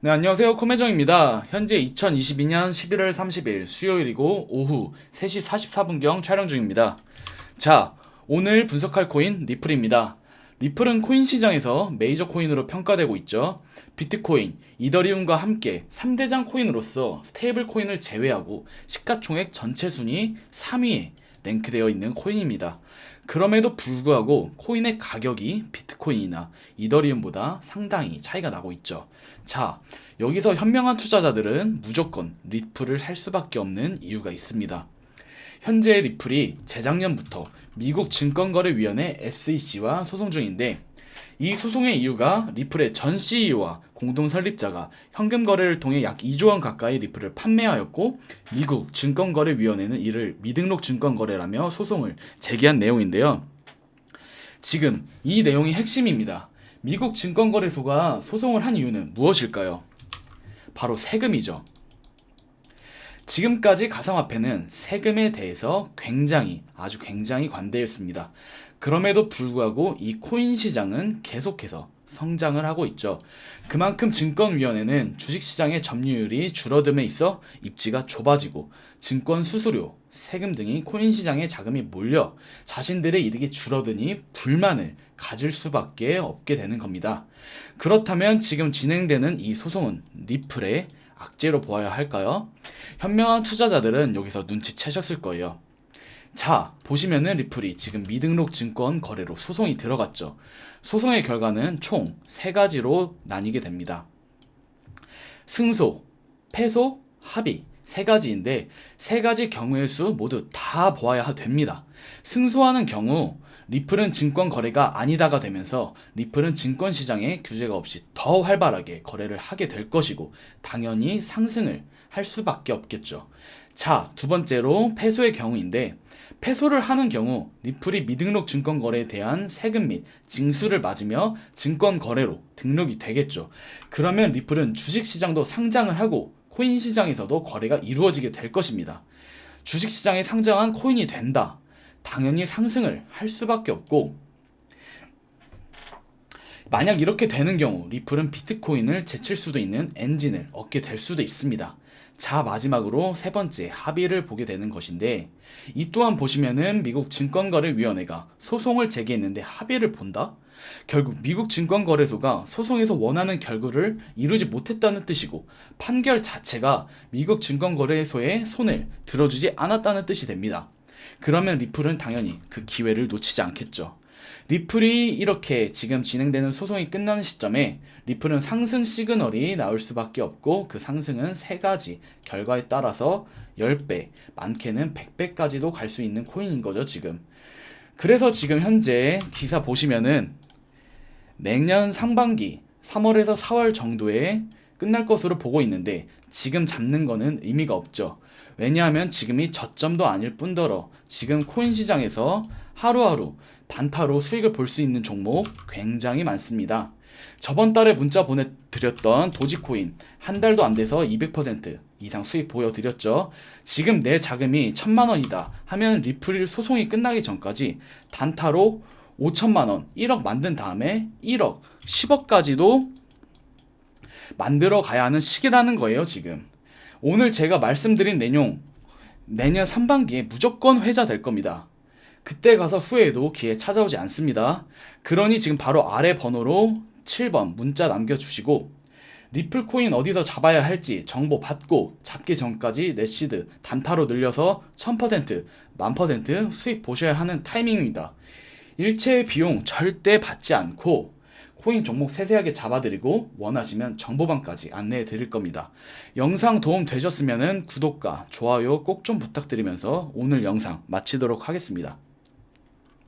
네, 안녕하세요. 코메정입니다. 현재 2022년 11월 30일 수요일이고 오후 3시 44분경 촬영 중입니다. 자, 오늘 분석할 코인 리플입니다. 리플은 코인 시장에서 메이저 코인으로 평가되고 있죠. 비트코인, 이더리움과 함께 3대장 코인으로서 스테이블 코인을 제외하고 시가총액 전체 순위 3위에 랭크되어 있는 코인입니다. 그럼에도 불구하고 코인의 가격이 비트코인이나 이더리움보다 상당히 차이가 나고 있죠. 자, 여기서 현명한 투자자들은 무조건 리플을 살 수밖에 없는 이유가 있습니다. 현재 리플이 재작년부터 미국 증권거래위원회 SEC와 소송 중인데 이 소송의 이유가 리플의 전 CEO와 공동 설립자가 현금 거래를 통해 약 2조 원 가까이 리플을 판매하였고 미국 증권거래위원회는 이를 미등록 증권거래라며 소송을 제기한 내용인데요. 지금 이 내용이 핵심입니다. 미국 증권거래소가 소송을 한 이유는 무엇일까요? 바로 세금이죠. 지금까지 가상화폐는 세금에 대해서 굉장히 아주 굉장히 관대했습니다. 그럼에도 불구하고 이 코인 시장은 계속해서 성장을 하고 있죠. 그만큼 증권위원회는 주식시장의 점유율이 줄어듦에 있어 입지가 좁아지고 증권 수수료, 세금 등이 코인 시장에 자금이 몰려 자신들의 이득이 줄어드니 불만을 가질 수밖에 없게 되는 겁니다. 그렇다면 지금 진행되는 이 소송은 리플의 악재로 보아야 할까요? 현명한 투자자들은 여기서 눈치채셨을 거예요. 자, 보시면은 리플이 지금 미등록 증권 거래로 소송이 들어갔죠. 소송의 결과는 총 세 가지로 나뉘게 됩니다. 승소, 패소, 합의 세 가지인데 세 가지 경우의 수 모두 다 보아야 됩니다. 승소하는 경우 리플은 증권 거래가 아니다가 되면서 리플은 증권 시장에 규제가 없이 더 활발하게 거래를 하게 될 것이고 당연히 상승을 할 수밖에 없겠죠. 자, 두 번째로 패소의 경우인데 패소를 하는 경우 리플이 미등록 증권 거래에 대한 세금 및 징수를 맞으며 증권 거래로 등록이 되겠죠. 그러면 리플은 주식 시장도 상장을 하고 코인 시장에서도 거래가 이루어지게 될 것입니다. 주식 시장에 상장한 코인이 된다. 당연히 상승을 할 수밖에 없고 만약 이렇게 되는 경우 리플은 비트코인을 제칠 수도 있는 엔진을 얻게 될 수도 있습니다. 자 마지막으로 세 번째 합의를 보게 되는 것인데 이 또한 보시면은 미국 증권거래위원회가 소송을 제기했는데 합의를 본다? 결국 미국 증권거래소가 소송에서 원하는 결과를 이루지 못했다는 뜻이고 판결 자체가 미국 증권거래소의 손을 들어주지 않았다는 뜻이 됩니다. 그러면 리플은 당연히 그 기회를 놓치지 않겠죠. 리플이 이렇게 지금 진행되는 소송이 끝나는 시점에 리플은 상승 시그널이 나올 수밖에 없고 그 상승은 세 가지 결과에 따라서 10배, 많게는 100배까지도 갈 수 있는 코인인 거죠, 지금. 그래서 지금 현재 기사 보시면은 내년 상반기 3월에서 4월 정도에 끝날 것으로 보고 있는데 지금 잡는 거는 의미가 없죠. 왜냐하면 지금이 저점도 아닐 뿐더러 지금 코인 시장에서 하루하루 단타로 수익을 볼 수 있는 종목 굉장히 많습니다. 저번 달에 문자 보내드렸던 도지코인 한 달도 안 돼서 200% 이상 수익 보여드렸죠. 지금 내 자금이 천만 원이다 하면 리플 소송이 끝나기 전까지 단타로 5천만 원, 1억 만든 다음에 1억, 10억까지도 만들어 가야 하는 시기라는 거예요, 지금. 오늘 제가 말씀드린 내용 내년 상반기에 무조건 회자 될 겁니다. 그때 가서 후회해도 기회 찾아오지 않습니다. 그러니 지금 바로 아래 번호로 7번 문자 남겨주시고 리플 코인 어디서 잡아야 할지 정보 받고 잡기 전까지 내시드 단타로 늘려서 1000% 만퍼센트 수익 보셔야 하는 타이밍입니다. 일체 비용 절대 받지 않고 코인 종목 세세하게 잡아드리고 원하시면 정보방까지 안내해 드릴 겁니다. 영상 도움 되셨으면 구독과 좋아요 꼭 좀 부탁드리면서 오늘 영상 마치도록 하겠습니다.